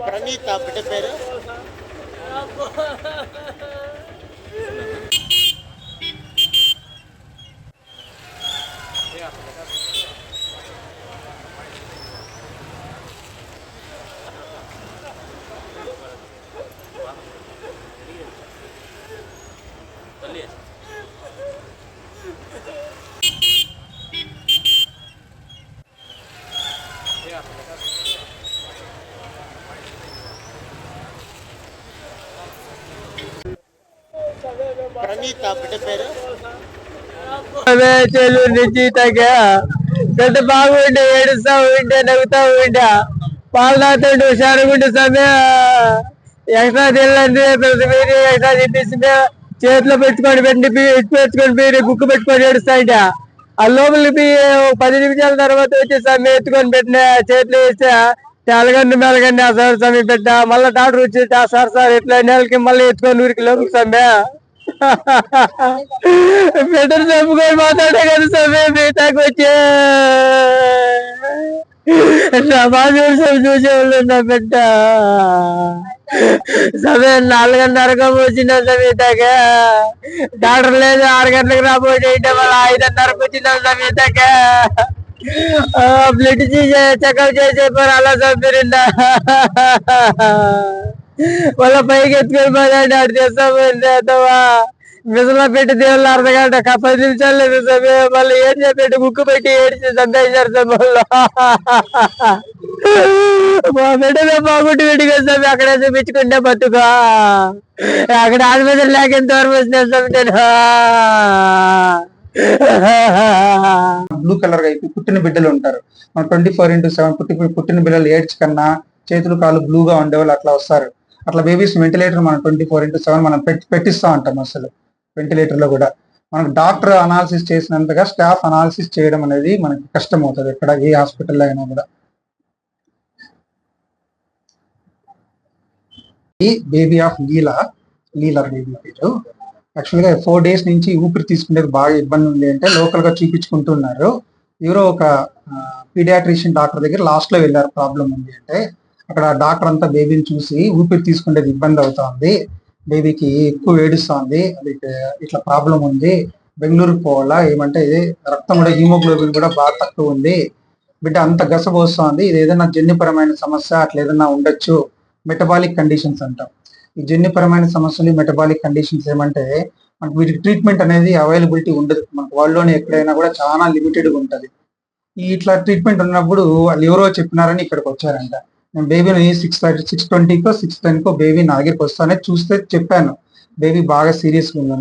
ప్రణీత బిడ్డ పేరు ప్రణీత బిడ్డ పేరు? చెల్లు పెద్ద బాగుండే ఏడుస్తా ఉంటే నవ్వుతా ఉంటా. పాలు తాగుతుండే హుషారుగుండే సమయ ఎక్స్ట్రా తెల్లంది ప్రతి మీరు ఎక్స్ట్రా తిప్పించింది చేతిలో పెట్టుకొని పెట్టి పెట్టుకొని మీరు బుక్ పెట్టుకొని ఏడుస్తా ఆ లోపలికి పది నిమిషాల తర్వాత వచ్చి సమయం ఎత్తుకొని పెట్టిన చేతిలో వేస్తే తెలగండి మెలగండి ఆ సార్ సమయం పెట్టా. మళ్ళీ డాక్టర్ వచ్చి "ఆ సార్ సార్ ఇట్లా నెలకి మళ్ళీ ఎత్తుకొని ఊరికి లోపలికి సమయ బెటర్ చెప్పుకొని మాట్లాడే కదా సమయం బీటాకు వచ్చే సమాజం చూసే వాళ్ళు నా బిడ్డ సమయం నాలుగున్నరకు వచ్చిన సమేతాక డాక్టర్ లేదు ఆరు గంటలకు రాబోయే మళ్ళీ ఐదున్నరకు వచ్చిన సమేతాక బ్లడ్ చెకప్ చేసే పని అలా చంపిరిందా వాళ్ళ పైకి ఎత్తుకొని పోయాడు అటు తెస్తావా మిసలో పెట్టి దేవుళ్ళు అర్ధ గంట క- పది నిమిషాలు లేదు మళ్ళీ ఏం చెప్పేటి ముక్కు పెట్టి ఏడిచి సందేశారు సమయంలో మా బిడ్డలో బాగుంటు పెట్టుకో అక్కడ చూపించుకుంటే బతుకో. అక్కడ ఆసుపత్రి లేక ఎంత వరకు వచ్చిన బ్లూ కలర్ అయితే పుట్టిన బిడ్డలు ఉంటారు. ట్వంటీ ఫోర్ ఇంటూ సెవెన్ పుట్టి పుట్టిన బిడ్డలు ఏడ్స్ కన్నా చేతులు కాళ్ళు బ్లూగా ఉండేవాళ్ళు అట్లా వస్తారు. అట్లా బేబీస్ వెంటిలేటర్ మనం ట్వంటీ ఫోర్ ఇంటూ సెవెన్ మనం పెట్టి పెట్టిస్తా ఉంటాం అసలు. వెంటిలేటర్లో కూడా. మనకు డాక్టర్ అనాలిసిస్ చేసినంతగా స్టాఫ్ అనాలిసిస్ చేయడం అనేది మనకి కష్టం అవుతుంది ఎక్కడ ఏ హాస్పిటల్లో అయినా కూడా. ఈ baby of Leela Leela baby పేరు. యాక్చువల్గా ఫోర్ డేస్ నుంచి ఊపిరి తీసుకునేది బాగా ఇబ్బంది ఉంది అంటే లోకల్గా చూపించుకుంటున్నారు. ఎవరో ఒక పీడియాట్రిషియన్ డాక్టర్ దగ్గర లాస్ట్లో వెళ్ళారు ప్రాబ్లం ఉంది అంటే అక్కడ డాక్టర్ అంతా బేబీని చూసి ఊపిరి తీసుకునేది ఇబ్బంది అవుతోంది. బేబీకి ఎక్కువ ఏడుస్తోంది. అది ఇట్లా ప్రాబ్లం ఉంది. బెంగళూరుకి పోవాలా? ఏమంటే రక్తం కూడా హీమోగ్లోబిన్ కూడా బాగా తక్కువ ఉంది. బిడ్డ అంత గసపోస్తోంది ఇది ఏదైనా జన్యుపరమైన సమస్య అట్లా ఏదైనా ఉండొచ్చు. మెటబాలిక్ కండిషన్స్ అంటాం. ఈ జన్యుపరమైన సమస్యలు మెటబాలిక్ కండిషన్స్ ఏమంటే మనకు వీటికి ట్రీట్మెంట్ అనేది అవైలబిలిటీ ఉండదు. మనకు వాళ్ళలోనే ఎక్కడైనా కూడా చాలా లిమిటెడ్ ఉంటుంది. ఇట్లా ట్రీట్మెంట్ ఉన్నప్పుడు వాళ్ళు ఎవరో చెప్పినారని ఇక్కడికి వచ్చారంట. నేను బేబీని సిక్స్ థర్టీ సిక్స్ ట్వంటీకో సిక్స్ టెన్కో బేబీ నా దగ్గరికి వస్తానే చూస్తే చెప్పాను. బేబీ బాగా సీరియస్గా ఉంది